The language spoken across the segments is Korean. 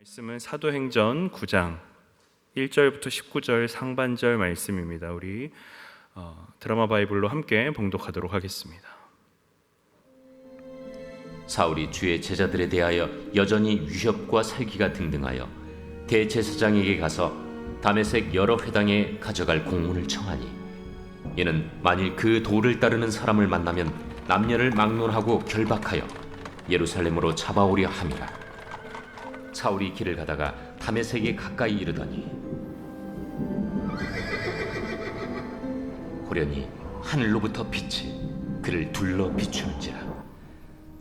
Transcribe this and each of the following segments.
말씀은 사도행전 9장 1절부터 19절 상반절 말씀입니다. 우리 어, 드라마 바이블로 함께 봉독하도록 하겠습니다. 사울이 주의 제자들에 대하여 여전히 위협과 살기가 등등하여 대제사장에게 가서 다메섹 여러 회당에 가져갈 공문을 청하니 이는 만일 그 도를 따르는 사람을 만나면 남녀를 막론하고 결박하여 예루살렘으로 잡아오려 함이라 사울이 길을 가다가 다메섹에 가까이 이르더니 호련히 하늘로부터 빛이 그를 둘러 비추는지라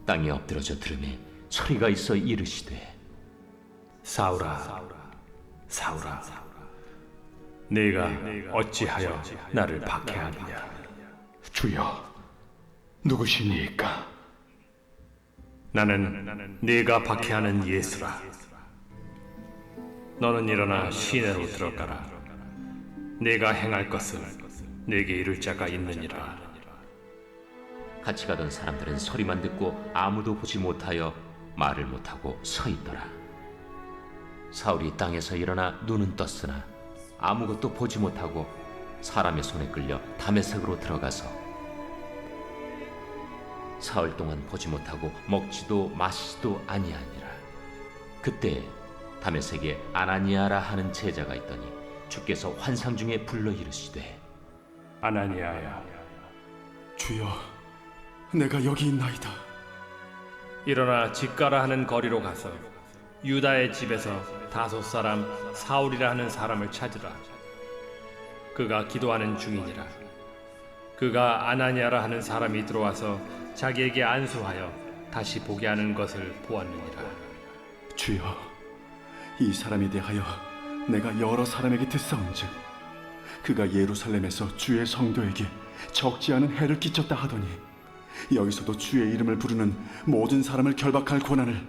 땅에 엎드러져 들음에 소리가 있어 이르시되 사울아, 사울아, 네가 어찌하여 나를 박해하느냐? 주여, 누구시니까? 나는 네가 박해하는 예수라. 너는 일어나 시내로 들어가라. 네가 행할 것을 네게 이룰 자가 있느니라. 같이 가던 사람들은 소리만 듣고 아무도 보지 못하여 말을 못하고 서 있더라 사울이 땅에서 일어나 눈은 떴으나 아무것도 보지 못하고 사람의 손에 끌려 담에색으로 들어가서 사흘 동안 보지 못하고 먹지도 마시지도 아니하니라 그때 담에색에 아나니아라 하는 제자가 있더니 주께서 환상 중에 불러 이르시되 아나니아야, 주여, 내가 여기 있나이다. 일어나 집가라 하는 거리로 가서 유다의 집에서 다섯 사람 사울이라 하는 사람을 찾으라. 그가 기도하는 중이니라. 그가 아나니아라 하는 사람이 들어와서 자기에게 안수하여 다시 보게 하는 것을 보았느니라. 주여, 이 사람에 대하여 내가 여러 사람에게 듣사온즉 그가 예루살렘에서 주의 성도에게 적지 않은 해를 끼쳤다 하더니 여기서도 주의 이름을 부르는 모든 사람을 결박할 권한을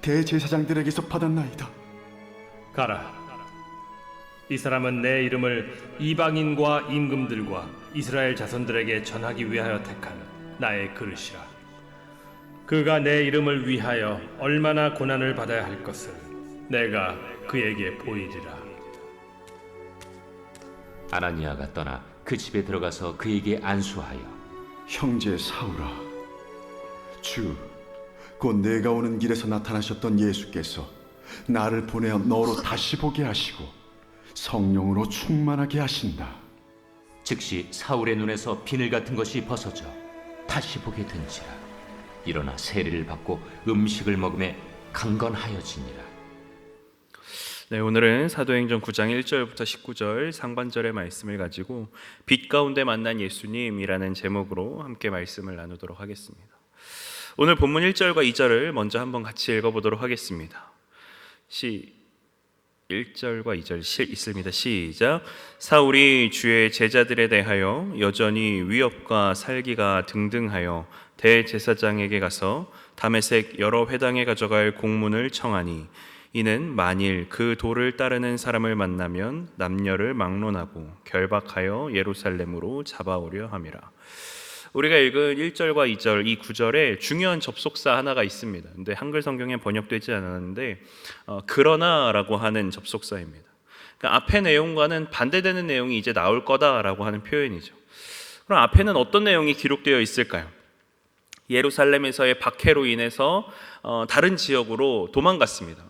대제사장들에게서 받았나이다. 가라. 이 사람은 내 이름을 이방인과 임금들과 이스라엘 자손들에게 전하기 위하여 택한 나의 그릇이라. 그가 내 이름을 위하여 얼마나 고난을 받아야 할 것을 내가 그에게 보이리라. 아나니아가 떠나 그 집에 들어가서 그에게 안수하여 형제 사울아, 주, 곧 내가 오는 길에서 나타나셨던 예수께서 나를 보내어 너로 다시 보게 하시고 성령으로 충만하게 하신다. 즉시 사울의 눈에서 비늘 같은 것이 벗어져 다시 보게 된지라 일어나 세례를 받고 음식을 먹음에 강건하여지니라 네, 오늘은 사도행전 9장 1절부터 19절 상반절의 말씀을 가지고 빛 가운데 만난 예수님이라는 제목으로 함께 말씀을 나누도록 하겠습니다. 오늘 본문 1절과 2절을 먼저 한번 같이 읽어 보도록 하겠습니다. 시 1절과 2절 시, 있습니다. 시작. 사울이 주의 제자들에 대하여 여전히 위협과 살기가 등등하여 대제사장에게 가서 다메섹 여러 회당에 가져갈 공문을 청하니 이는 만일 그 도를 따르는 사람을 만나면 남녀를 막론하고 결박하여 예루살렘으로 잡아오려 함이라. 우리가 읽은 1절과 2절 이 구절에 중요한 접속사 하나가 있습니다. 근데 한글 성경에 번역되지 않았는데 어, 그러나라고 하는 접속사입니다. 그러니까 앞의 내용과는 반대되는 내용이 이제 나올 거다라고 하는 표현이죠. 그럼 앞에는 어떤 내용이 기록되어 있을까요? 예루살렘에서의 박해로 인해서 어, 다른 지역으로 도망갔습니다.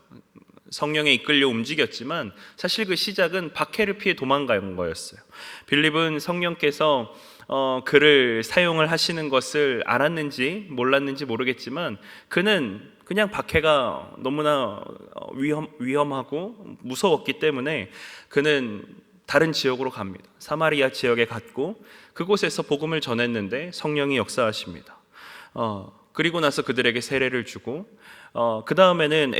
성령에 이끌려 움직였지만 사실 그 시작은 박해를 피해 도망간 거였어요. 빌립은 성령께서 어, 그를 사용을 하시는 것을 알았는지 몰랐는지 모르겠지만 그는 그냥 박해가 너무나 어, 위험, 위험하고 무서웠기 때문에 그는 다른 지역으로 갑니다. 사마리아 지역에 갔고 그곳에서 복음을 전했는데 성령이 역사하십니다. 어, 그리고 나서 그들에게 세례를 주고 어, 그 다음에는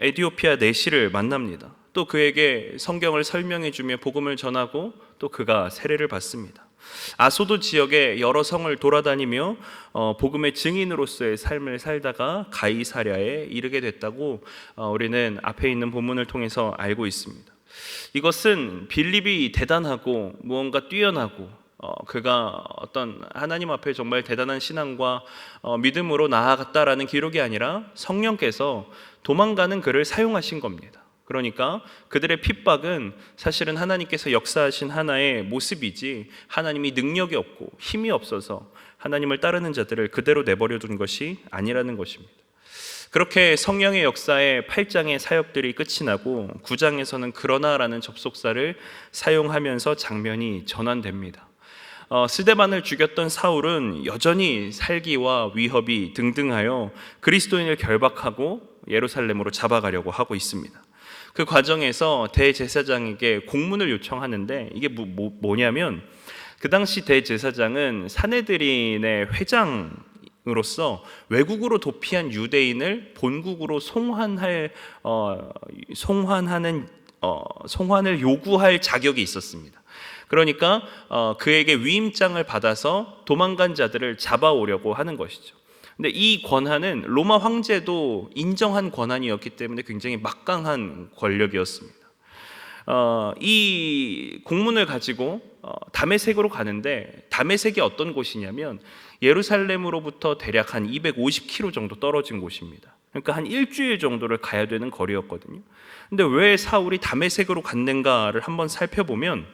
에디오피아 내시를 만납니다. 또 그에게 성경을 설명해 주며 복음을 전하고 또 그가 세례를 받습니다. 아소도 지역의 여러 성을 돌아다니며 어, 복음의 증인으로서의 삶을 살다가 가이사랴에 이르게 됐다고 어, 우리는 앞에 있는 본문을 통해서 알고 있습니다. 이것은 빌립이 대단하고 무언가 뛰어나고 어, 그가 어떤 하나님 앞에 정말 대단한 신앙과 어, 믿음으로 나아갔다라는 기록이 아니라 성령께서 도망가는 그를 사용하신 겁니다. 그러니까 그들의 핍박은 사실은 하나님께서 역사하신 하나의 모습이지 하나님이 능력이 없고 힘이 없어서 하나님을 따르는 자들을 그대로 내버려 둔 것이 아니라는 것입니다. 그렇게 성령의 역사의 8장의 사역들이 끝이 나고 9장에서는 그러나라는 접속사를 사용하면서 장면이 전환됩니다. 어, 스데반을 죽였던 사울은 여전히 살기와 위협이 등등하여 그리스도인을 결박하고 예루살렘으로 잡아가려고 하고 있습니다. 그 과정에서 대제사장에게 공문을 요청하는데 이게 뭐, 뭐, 뭐 냐면 그 당시 대제사장은 사내들인의 회장으로서 외국으로 도피한 유대인을 본국으로 송환할 어, 송환하는 어, 송환을 요구할 자격이 있었습니다. 그러니까 어, 그에게 위임장을 받아서 도망간 자들을 잡아오려고 하는 것이죠. 근데 이 권한은 로마 황제도 인정한 권한이었기 때문에 굉장히 막강한 권력이었습니다. 어, 이 공문을 가지고 어, 다메섹으로 가는데 다메섹이 어떤 곳이냐면 예루살렘으로부터 대략 한 250km 정도 떨어진 곳입니다. 그러니까 한 일주일 정도를 가야 되는 거리였거든요. 근데 왜 사울이 다메섹으로 갔는가를 한번 살펴보면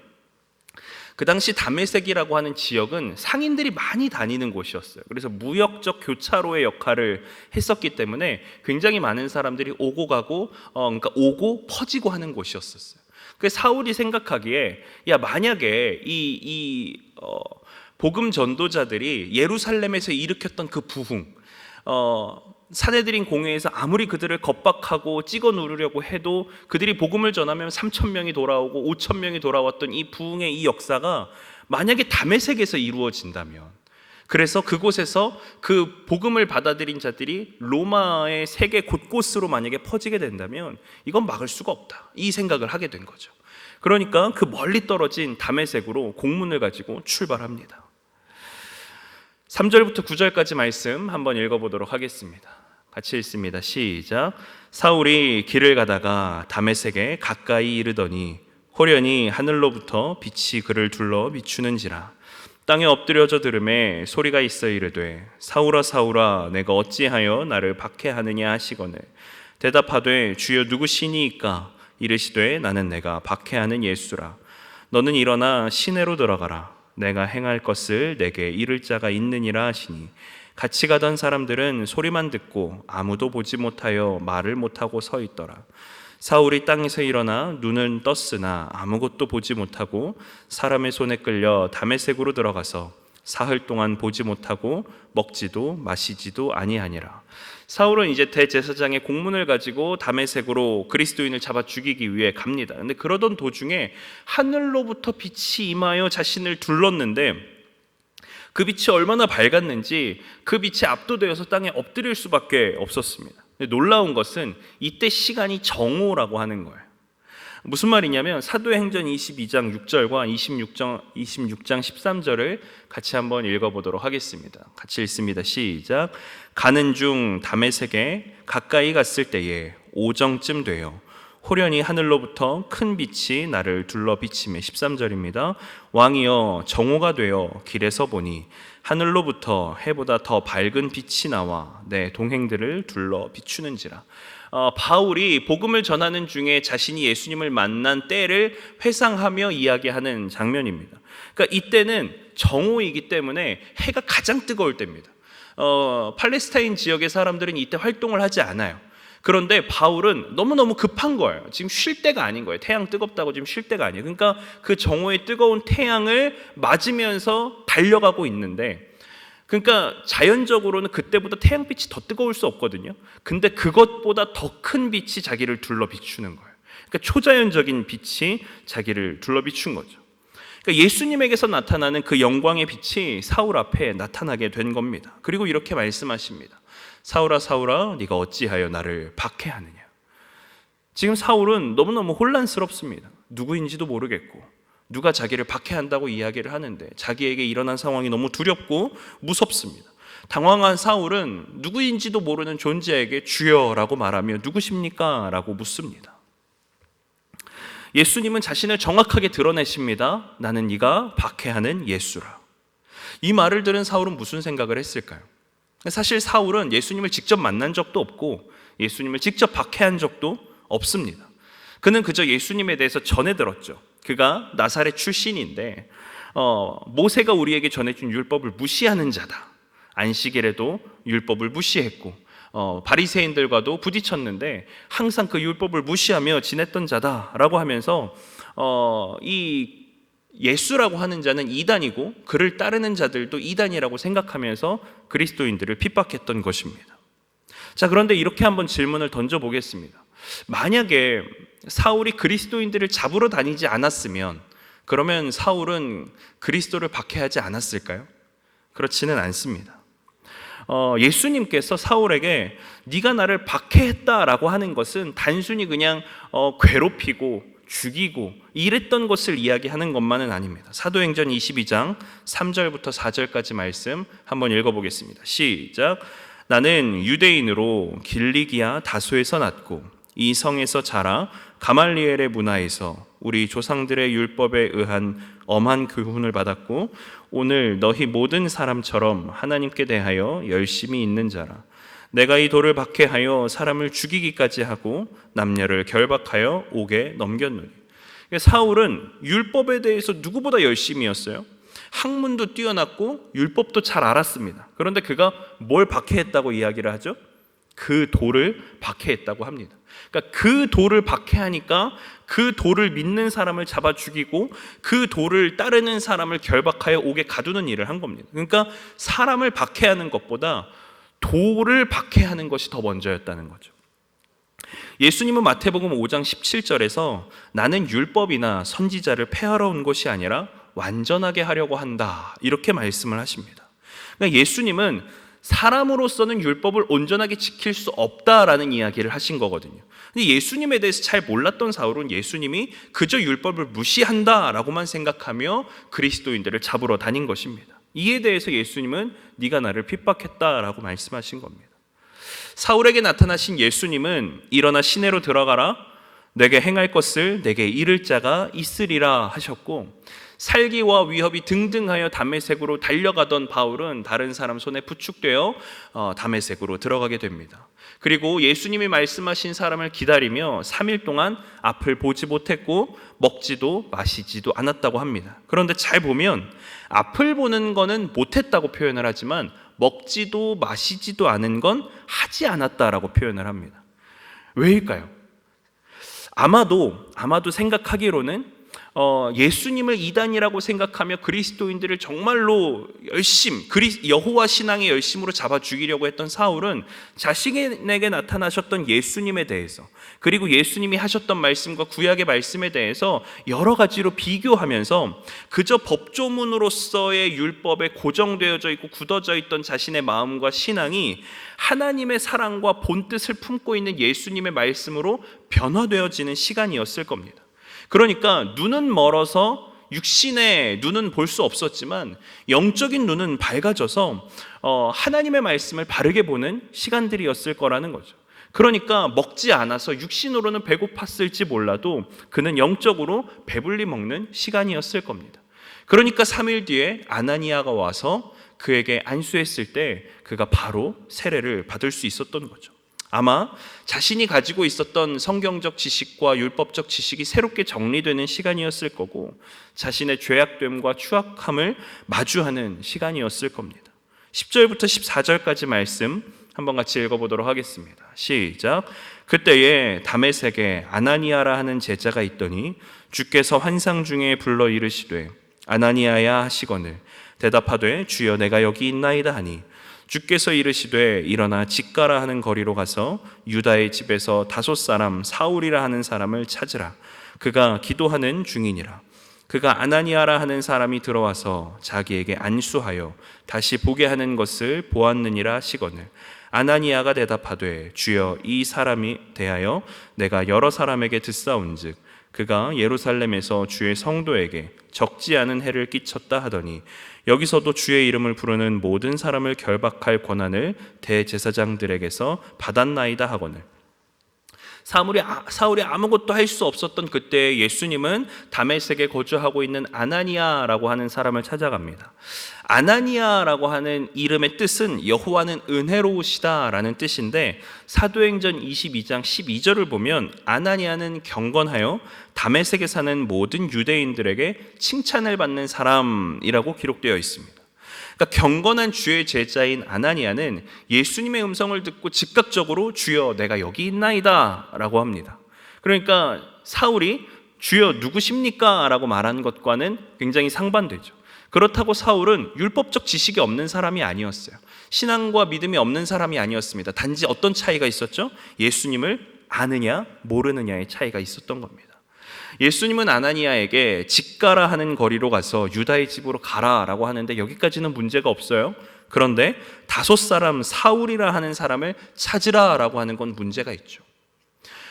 그 당시 다메섹이라고 하는 지역은 상인들이 많이 다니는 곳이었어요. 그래서 무역적 교차로의 역할을 했었기 때문에 굉장히 많은 사람들이 오고 가고, 어, 그러니까 오고 퍼지고 하는 곳이었었어요. 그 사울이 생각하기에 야 만약에 이, 이 어, 복음 전도자들이 예루살렘에서 일으켰던 그 부흥, 어, 사내들인 공회에서 아무리 그들을 겁박하고 찍어 누르려고 해도 그들이 복음을 전하면 3천 명이 돌아오고 5천 명이 돌아왔던 이 부흥의 이 역사가 만약에 담에색에서 이루어진다면 그래서 그곳에서 그 복음을 받아들인 자들이 로마의 세계 곳곳으로 만약에 퍼지게 된다면 이건 막을 수가 없다. 이 생각을 하게 된 거죠. 그러니까 그 멀리 떨어진 담에색으로 공문을 가지고 출발합니다. 3절부터 9절까지 말씀 한번 읽어보도록 하겠습니다. 같이 읽습니다. 시작. 사울이 길을 가다가 다메섹에 가까이 이르더니 호련히 하늘로부터 빛이 그를 둘러 비추는지라. 땅에 엎드려져 들음에 소리가 있어 이르되 사울아 사울아 내가 어찌하여 나를 박해하느냐 하시거늘. 대답하되 주여 누구시니이까? 이르시되 나는 내가 박해하는 예수라. 너는 일어나 시내로 들어가라. 내가 행할 것을 내게 이를 자가 있느니라 하시니 같이 가던 사람들은 소리만 듣고 아무도 보지 못하여 말을 못하고 서 있더라. 사울이 땅에서 일어나 눈은 떴으나 아무것도 보지 못하고 사람의 손에 끌려 담에색으로 들어가서 사흘 동안 보지 못하고 먹지도 마시지도 아니하니라. 사울은 이제 대제사장의 공문을 가지고 담에색으로 그리스도인을 잡아 죽이기 위해 갑니다. 근데 그러던 도중에 하늘로부터 빛이 임하여 자신을 둘렀는데 그 빛이 얼마나 밝았는지 그 빛에 압도되어서 땅에 엎드릴 수밖에 없었습니다. 놀라운 것은 이때 시간이 정오라고 하는 거예요. 무슨 말이냐면 사도행전 22장 6절과 26장 26장 13절을 같이 한번 읽어보도록 하겠습니다. 같이 읽습니다. 시작. 가는 중 담에색에 가까이 갔을 때에 오정쯤 되어 호련히 하늘로부터 큰 빛이 나를 둘러 비침에 13절입니다. 왕이여 정오가 되어 길에서 보니 하늘로부터 해보다 더 밝은 빛이 나와 내 동행들을 둘러 비추는지라. 어, 바울이 복음을 전하는 중에 자신이 예수님을 만난 때를 회상하며 이야기하는 장면입니다. 그러니까 이때는 정오이기 때문에 해가 가장 뜨거울 때입니다. 어, 팔레스타인 지역의 사람들은 이때 활동을 하지 않아요. 그런데 바울은 너무너무 급한 거예요. 지금 쉴 때가 아닌 거예요. 태양 뜨겁다고 지금 쉴 때가 아니에요. 그러니까 그 정오의 뜨거운 태양을 맞으면서 달려가고 있는데 그러니까 자연적으로는 그때보다 태양빛이 더 뜨거울 수 없거든요. 근데 그것보다 더 큰 빛이 자기를 둘러 비추는 거예요. 그러니까 초자연적인 빛이 자기를 둘러 비춘 거죠. 그러니까 예수님에게서 나타나는 그 영광의 빛이 사울 앞에 나타나게 된 겁니다. 그리고 이렇게 말씀하십니다. 사울아 사울아 네가 어찌하여 나를 박해하느냐. 지금 사울은 너무너무 혼란스럽습니다. 누구인지도 모르겠고 누가 자기를 박해한다고 이야기를 하는데 자기에게 일어난 상황이 너무 두렵고 무섭습니다. 당황한 사울은 누구인지도 모르는 존재에게 주여라고 말하며 누구십니까? 라고 묻습니다. 예수님은 자신을 정확하게 드러내십니다. 나는 네가 박해하는 예수라. 이 말을 들은 사울은 무슨 생각을 했을까요? 사실 사울은 예수님을 직접 만난 적도 없고 예수님을 직접 박해한 적도 없습니다. 그는 그저 예수님에 대해서 전해 들었죠. 그가 나사렛 출신인데 어, 모세가 우리에게 전해준 율법을 무시하는 자다. 안식일에도 율법을 무시했고 어, 바리새인들과도 부딪혔는데 항상 그 율법을 무시하며 지냈던 자다라고 하면서 어, 이 예수라고 하는 자는 이단이고 그를 따르는 자들도 이단이라고 생각하면서 그리스도인들을 핍박했던 것입니다. 자, 그런데 이렇게 한번 질문을 던져 보겠습니다. 만약에 사울이 그리스도인들을 잡으러 다니지 않았으면 그러면 사울은 그리스도를 박해하지 않았을까요? 그렇지는 않습니다. 어, 예수님께서 사울에게 네가 나를 박해했다라고 하는 것은 단순히 그냥 어, 괴롭히고 죽이고 이랬던 것을 이야기하는 것만은 아닙니다. 사도행전 22장 3절부터 4절까지 말씀 한번 읽어보겠습니다. 시작. 나는 유대인으로 길리기아 다소에서 났고 이 성에서 자라 가말리엘의 문화에서 우리 조상들의 율법에 의한 엄한 교훈을 받았고 오늘 너희 모든 사람처럼 하나님께 대하여 열심히 있는 자라. 내가 이 돌을 박해하여 사람을 죽이기까지 하고 남녀를 결박하여 옥에 넘겼노니. 사울은 율법에 대해서 누구보다 열심이었어요. 학문도 뛰어났고 율법도 잘 알았습니다. 그런데 그가 뭘 박해했다고 이야기를 하죠? 그 돌을 박해했다고 합니다. 그러니까 그 돌을 박해하니까 그 돌을 믿는 사람을 잡아 죽이고 그 돌을 따르는 사람을 결박하여 옥에 가두는 일을 한 겁니다. 그러니까 사람을 박해하는 것보다 돌을 박해하는 것이 더 먼저였다는 거죠. 예수님은 마태복음 5장 17절에서 나는 율법이나 선지자를 폐하러 온 것이 아니라 완전하게 하려고 한다. 이렇게 말씀을 하십니다. 그러니까 예수님은 사람으로서는 율법을 온전하게 지킬 수 없다라는 이야기를 하신 거거든요. 근데 예수님에 대해서 잘 몰랐던 사울은 예수님이 그저 율법을 무시한다라고만 생각하며 그리스도인들을 잡으러 다닌 것입니다. 이에 대해서 예수님은 네가 나를 핍박했다라고 말씀하신 겁니다. 사울에게 나타나신 예수님은 일어나 시내로 들어가라 내게 행할 것을 내게 이를 자가 있으리라 하셨고 살기와 위협이 등등하여 담메색으로 달려가던 바울은 다른 사람 손에 부축되어 어, 담메색으로 들어가게 됩니다. 그리고 예수님이 말씀하신 사람을 기다리며 3일 동안 앞을 보지 못했고 먹지도 마시지도 않았다고 합니다. 그런데 잘 보면 앞을 보는 거는 못했다고 표현을 하지만 먹지도 마시지도 않은 건 하지 않았다라고 표현을 합니다. 왜일까요? 아마도 아마도 생각하기로는 어, 예수님을 이단이라고 생각하며 그리스도인들을 정말로 열심, 그리, 여호와 신앙의 열심으로 잡아 죽이려고 했던 사울은 자신에게 나타나셨던 예수님에 대해서 그리고 예수님이 하셨던 말씀과 구약의 말씀에 대해서 여러 가지로 비교하면서 그저 법조문으로서의 율법에 고정되어져 있고 굳어져 있던 자신의 마음과 신앙이 하나님의 사랑과 본뜻을 품고 있는 예수님의 말씀으로 변화되어지는 시간이었을 겁니다. 그러니까 눈은 멀어서 육신의 눈은 볼 수 없었지만 영적인 눈은 밝아져서 어, 하나님의 말씀을 바르게 보는 시간들이었을 거라는 거죠. 그러니까 먹지 않아서 육신으로는 배고팠을지 몰라도 그는 영적으로 배불리 먹는 시간이었을 겁니다. 그러니까 3일 뒤에 아나니아가 와서 그에게 안수했을 때 그가 바로 세례를 받을 수 있었던 거죠. 아마 자신이 가지고 있었던 성경적 지식과 율법적 지식이 새롭게 정리되는 시간이었을 거고 자신의 죄악됨과 추악함을 마주하는 시간이었을 겁니다. 10절부터 14절까지 말씀 한번 같이 읽어보도록 하겠습니다. 시작. 그때에 담에색에 아나니아라 하는 제자가 있더니 주께서 환상 중에 불러 이르시되 아나니아야 하시거늘 대답하되 주여 내가 여기 있나이다 하니 주께서 이르시되 일어나 직가라 하는 거리로 가서 유다의 집에서 다섯 사람 사울이라 하는 사람을 찾으라. 그가 기도하는 중이니라. 그가 아나니아라 하는 사람이 들어와서 자기에게 안수하여 다시 보게 하는 것을 보았느니라 시거늘. 아나니아가 대답하되 주여 이 사람이 대하여 내가 여러 사람에게 듣사온즉 그가 예루살렘에서 주의 성도에게 적지 않은 해를 끼쳤다 하더니 여기서도 주의 이름을 부르는 모든 사람을 결박할 권한을 대제사장들에게서 받았나이다 하거늘 사울이, 아- 사울이 아무것도 할 수 없었던 그때 예수님은 다메섹에 거주하고 있는 아나니아라고 하는 사람을 찾아갑니다. 아나니아라고 하는 이름의 뜻은 여호와는 은혜로우시다라는 뜻인데 사도행전 22장 12절을 보면 아나니아는 경건하여 다메섹에 사는 모든 유대인들에게 칭찬을 받는 사람이라고 기록되어 있습니다. 그러니까 경건한 주의 제자인 아나니아는 예수님의 음성을 듣고 즉각적으로 주여 내가 여기 있나이다라고 합니다. 그러니까 사울이 주여 누구십니까라고 말한 것과는 굉장히 상반되죠. 그렇다고 사울은 율법적 지식이 없는 사람이 아니었어요. 신앙과 믿음이 없는 사람이 아니었습니다. 단지 어떤 차이가 있었죠? 예수님을 아느냐 모르느냐의 차이가 있었던 겁니다. 예수님은 아나니아에게 집 가라 하는 거리로 가서 유다의 집으로 가라라고 하는데 여기까지는 문제가 없어요. 그런데 다섯 사람 사울이라 하는 사람을 찾으라라고 하는 건 문제가 있죠.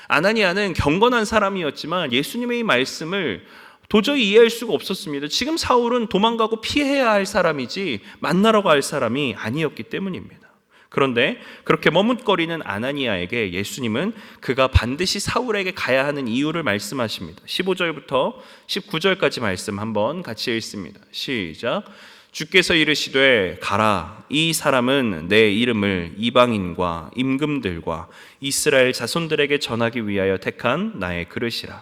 아나니아는 경건한 사람이었지만 예수님의 이 말씀을 도저히 이해할 수가 없었습니다. 지금 사울은 도망가고 피해야 할 사람이지 만나러 갈 사람이 아니었기 때문입니다. 그런데 그렇게 머뭇거리는 아나니아에게 예수님은 그가 반드시 사울에게 가야 하는 이유를 말씀하십니다. 15절부터 19절까지 말씀 한번 같이 읽습니다. 시작. 주께서 이르시되 가라 이 사람은 내 이름을 이방인과 임금들과 이스라엘 자손들에게 전하기 위하여 택한 나의 그릇이라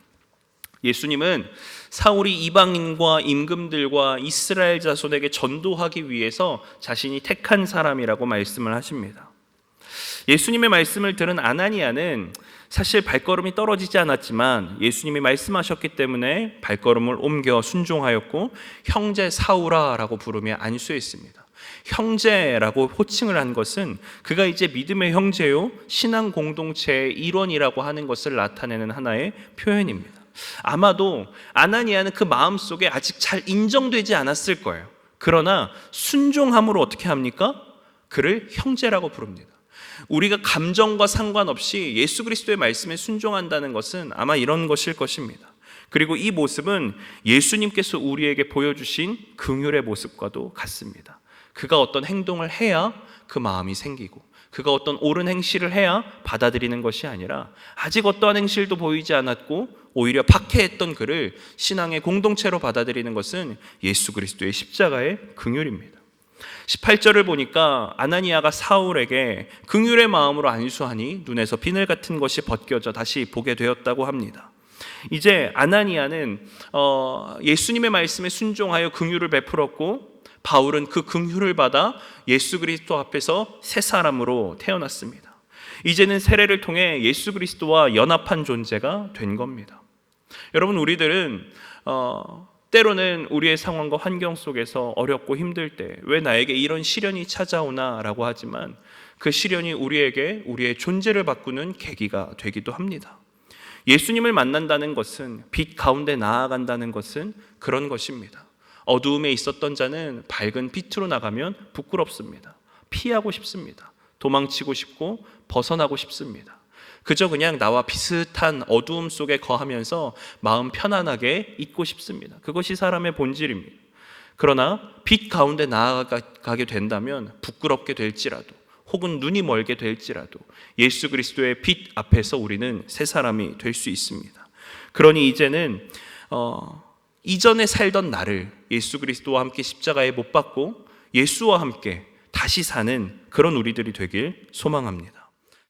예수님은 사울이 이방인과 임금들과 이스라엘 자손에게 전도하기 위해서 자신이 택한 사람이라고 말씀을 하십니다. 예수님의 말씀을 들은 아나니아는 사실 발걸음이 떨어지지 않았지만 예수님이 말씀하셨기 때문에 발걸음을 옮겨 순종하였고 형제 사울아라고 부르며 안수했습니다. 형제라고 호칭을 한 것은 그가 이제 믿음의 형제요 신앙 공동체의 일원이라고 하는 것을 나타내는 하나의 표현입니다. 아마도 아나니아는 그 마음 속에 아직 잘 인정되지 않았을 거예요. 그러나 순종함으로 어떻게 합니까? 그를 형제라고 부릅니다. 우리가 감정과 상관없이 예수 그리스도의 말씀에 순종한다는 것은 아마 이런 것일 것입니다. 그리고 이 모습은 예수님께서 우리에게 보여주신 긍휼의 모습과도 같습니다. 그가 어떤 행동을 해야 그 마음이 생기고 그가 어떤 옳은 행실을 해야 받아들이는 것이 아니라 아직 어떠한 행실도 보이지 않았고 오히려 박해했던 그를 신앙의 공동체로 받아들이는 것은 예수 그리스도의 십자가의 긍휼입니다. 18절을 보니까 아나니아가 사울에게 긍휼의 마음으로 안수하니 눈에서 비늘 같은 것이 벗겨져 다시 보게 되었다고 합니다. 이제 아나니아는 어, 예수님의 말씀에 순종하여 긍휼을 베풀었고 바울은 그 긍휼을 받아 예수 그리스도 앞에서 새 사람으로 태어났습니다. 이제는 세례를 통해 예수 그리스도와 연합한 존재가 된 겁니다. 여러분 우리들은 어, 때로는 우리의 상황과 환경 속에서 어렵고 힘들 때 왜 나에게 이런 시련이 찾아오나라고 하지만 그 시련이 우리에게 우리의 존재를 바꾸는 계기가 되기도 합니다. 예수님을 만난다는 것은 빛 가운데 나아간다는 것은 그런 것입니다. 어두움에 있었던 자는 밝은 빛으로 나가면 부끄럽습니다. 피하고 싶습니다. 도망치고 싶고 벗어나고 싶습니다. 그저 그냥 나와 비슷한 어두움 속에 거하면서 마음 편안하게 있고 싶습니다. 그것이 사람의 본질입니다. 그러나 빛 가운데 나아가게 된다면 부끄럽게 될지라도 혹은 눈이 멀게 될지라도 예수 그리스도의 빛 앞에서 우리는 새 사람이 될 수 있습니다. 그러니 이제는 어, 이전에 살던 나를 예수 그리스도와 함께 십자가에 못 박고 예수와 함께 다시 사는 그런 우리들이 되길 소망합니다.